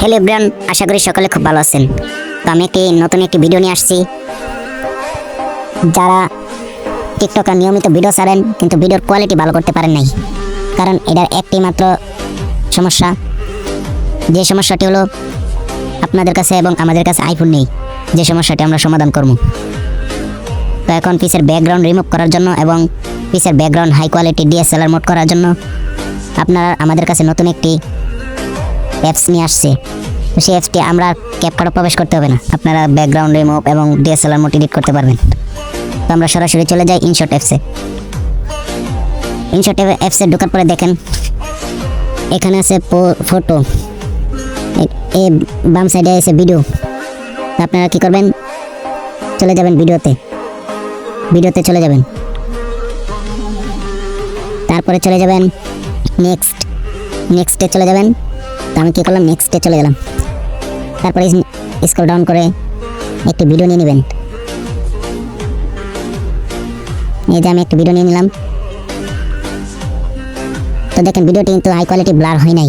Hello bran আশা করি সকলে খুব ভালো আছেন। তো আমি একটি নতুন একটি ভিডিও নিয়ে আসছি। যারা টিকটকে নিয়মিত ভিডিও ছাড়েন, কিন্তু ভিডিওর কোয়ালিটি ভালো করতে পারেন নাই। কারণ এটার একটি মাত্র সমস্যা। যে সমস্যাটি হলো আপনাদের কাছে এবং আমাদের কাছে আইফোন নেই। যে সমস্যাটি আমরা সমাধান করব। তো এখন পিসের ব্যাকগ্রাউন্ড রিমুভ করার জন্য এবং পিসের background high quality DSLR mode করার জন্য আপনারা আমাদের কাছে নতুন একটি অ্যাপস নিয়ে আসছে। তো সেই অ্যাপসটি আমরা ক্যাপকার্ডে প্রবেশ করতে হবে না। আপনারা ব্যাকগ্রাউন্ড রিমুভ এবং ডিএসএলআর মোড এডিট করতে পারবেন। তো আমরা সরাসরি চলে যাই ইনশট অ্যাপসে ইনশট অ্যাপসে ঢোকার পরে দেখেন, এখানে আছে ফটো এ বাম সাইডে আছে ভিডিও আপনারা কি করবেন? চলে যাবেন ভিডিওতে ভিডিওতে চলে যাবেন। তারপরে চলে যাবেন নেক্সট নেক্সটে চলে যাবেন। তো আমি কী করলাম? নেক্সটে চলে গেলাম। তারপরে স্ক্রল ডাউন করে একটি ভিডিও নিয়ে নেবেন। এই যে আমি একটা ভিডিও নিয়ে নিলাম। তো দেখেন ভিডিওটি কিন্তু হাই কোয়ালিটি ব্লার হয় নাই।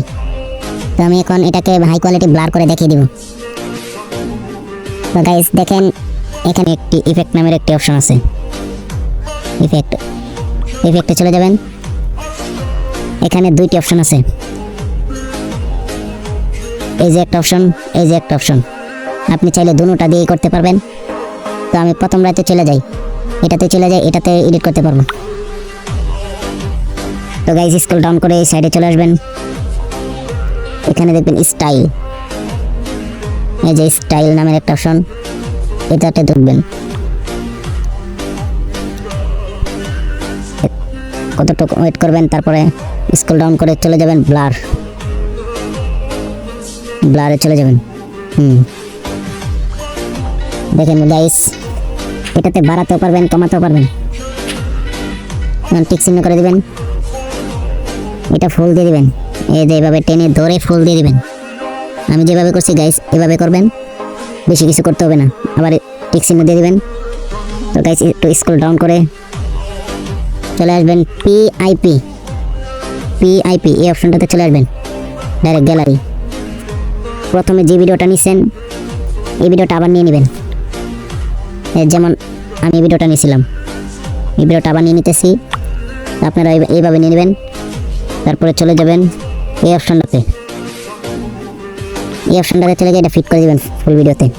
তো আমি এখন এটাকে হাই কোয়ালিটি ব্লার করে দেখিয়ে দিব। তো গাইস দেখেন, এখানে একটি ইফেক্ট নামের একটি অপশন আছে। ইফেক্ট ইফেক্টে চলে যাবেন। এখানে দুইটি অপশন আছে। এই যে একটা অপশন এই যে একটা অপশন আপনি চাইলে দুটোটা দিয়েই করতে পারবেন। তো আমি প্রথম রাতে চলে যাই। এটাতে চলে যাই, এটাতে এডিট করতে পারব। তো গাইজ স্কুল ডাউন করে এই সাইডে চলে আসবেন। এখানে দেখবেন স্টাইল এই যে স্টাইল নামের একটা অপশন এটাতে ঢুকবেন। কতটুকু ওয়েট করবেন, তারপরে স্কুল ডাউন করে চলে যাবেন ব্লার ব্লারে চলে যাবেন। হুম। দেখেন গাইস এটাতে বাড়াতেও পারবেন, কমাতেও পারবেন। টিক চিহ্ন করে দিবেন। এটা ফুল দিয়ে দিবেন। এই যে এভাবে টেনে ধরে ফুল দিয়ে দিবেন। আমি যেভাবে করছি গাইস এভাবে করবেন। বেশি কিছু করতে হবে না। আবার টিক চিহ্ন দিয়ে দিবেন। তো গাইস একটু স্কুল ডাউন করে চলে আসবেন পিআইপি পিআইপি এই অপশনটাতে চলে আসবেন। ডাইরেক্ট গ্যালারি প্রথমে যে ভিডিওটা নিছেন, এই ভিডিওটা আবার নিয়ে নেবেন। যেমন আমি এই ভিডিওটা নিয়েছিলাম এই ভিডিওটা আবার নিয়ে নিতেছি। আপনারা এই- এইভাবে নিয়ে নেবেন। তারপরে চলে যাবেন এই অপশনটাতে। এই অপশনটাতে চলে গিয়ে এটা ফিট করে দেবেন ফুল ভিডিওতে।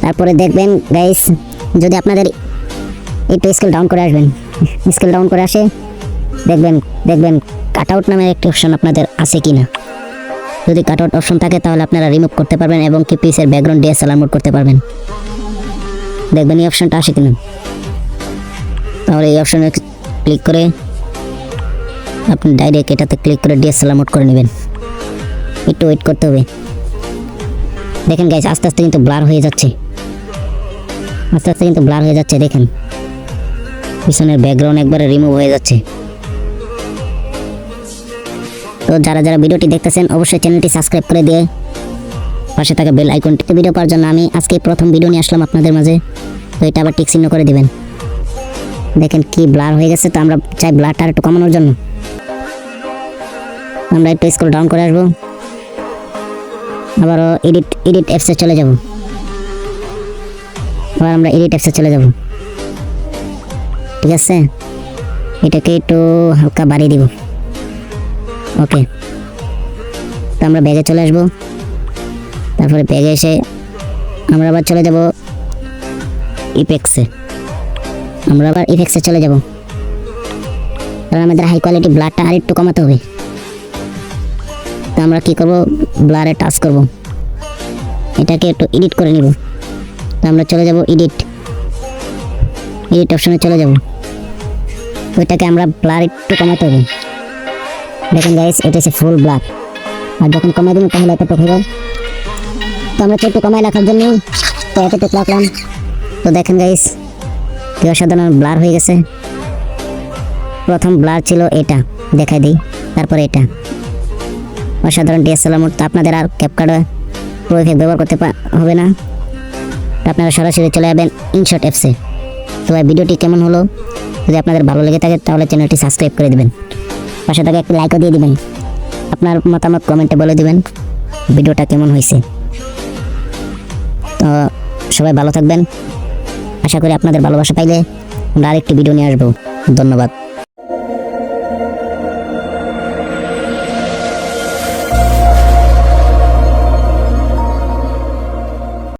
তারপরে দেখবেন গাইস যদি আপনাদের একটু স্কেল ডাউন করে আসবেন স্কেল ডাউন করে আসে, দেখবেন দেখবেন কাট আউট নামের একটি অপশন আপনাদের আছে কি না যদি কাট আউট অপশন থাকে, তাহলে আপনারা রিমুভ করতে পারবেন এবং কি পিসের ব্যাকগ্রাউন্ড ডিএসএলআর মোড করতে পারবেন। দেখবেন এই অপশনটা আসে কিনা। তাহলে এই অপশনে ক্লিক করে আপনি ডাইরেক্ট এটাতে ক্লিক করে ডিএসএলআর মোড করে নেবেন। একটু ওয়েট করতে হবে। দেখেন গাইস আস্তে আস্তে কিন্তু ব্লার হয়ে যাচ্ছে। আস্তে আস্তে কিন্তু ব্লার হয়ে যাচ্ছে, দেখেন। পিছনের ব্যাকগ্রাউন্ড একবারে রিমুভ হয়ে যাচ্ছে। তো যারা যারা ভিডিওটি দেখতেছেন, অবশ্যই চ্যানেলটি সাবস্ক্রাইব করে দিয়ে পাশে থাকা বেল আইকনটি ভিডিও পাওয়ার জন্য আমি আজকে প্রথম ভিডিও নিয়ে আসলাম আপনাদের মাঝে। তো এটা আবার টিক করে দিবেন। দেখেন কি ব্লার হয়ে গেছে, তো আমরা চাই ব্লারটা একটু কমানোর জন্য। আমরা একটু স্কুল ডাউন করে আসব। আবারও এডিট এডিট অ্যাপসে চলে যাব। আবার আমরা এডিট অ্যাপসে চলে যাব। ঠিক আছে? এটাকে একটু হালকা বাড়িয়ে দিব। ওকে। তো আমরা ব্যাগে চলে আসব। তারপরে ব্যাগে এসে আমরা আবার চলে যাব ইপেক্সে আমরা আবার ইফেক্সে চলে যাব। কারণ আমাদের হাই কোয়ালিটি ব্লাডটা আর একটু কমাতে হবে। তো আমরা কি করব? ব্লারে টাচ করব। এটাকে একটু এডিট করে নিব। তো আমরা চলে যাব এডিট এডিট অপশনে চলে যাব। ওইটাকে আমরা ব্লার একটু কমাতে হবে। দেখেন গাইস এটা হচ্ছে ফুল ব্ল্যাক আর যখন কমাই দেবেন তাহলে এতটুকু হবে তো আমরা একটু কমাই রাখার জন্য তো এতটুকু রাখলাম। তো দেখেন গাইস কি অসাধারণ ব্লার হয়ে গেছে। প্রথম ব্লার ছিল এটা, দেখাই দিই, তারপরে এটা। অসাধারণ ডিএসএলআর মোড, তো আপনাদের আর ক্যাপকার্ড প্রো ব্যবহার করতে হবে না। আপনারা সরাসরি চলে যাবেন ইনশট অ্যাপসে তো ভিডিওটি কেমন হলো? যদি আপনাদের ভালো লেগে থাকে তাহলে চ্যানেলটি সাবস্ক্রাইব করে দিবেন। পাশে থাকা একটি লাইকও দিয়ে দিবেন। আপনার মতামত কমেন্টে বলে দিবেন, ভিডিওটা কেমন হয়েছে। তো সবাই ভালো থাকবেন। আশা করি আপনাদের ভালোবাসা পাইলে আমরা আরেকটি ভিডিও নিয়ে আসব। ধন্যবাদ।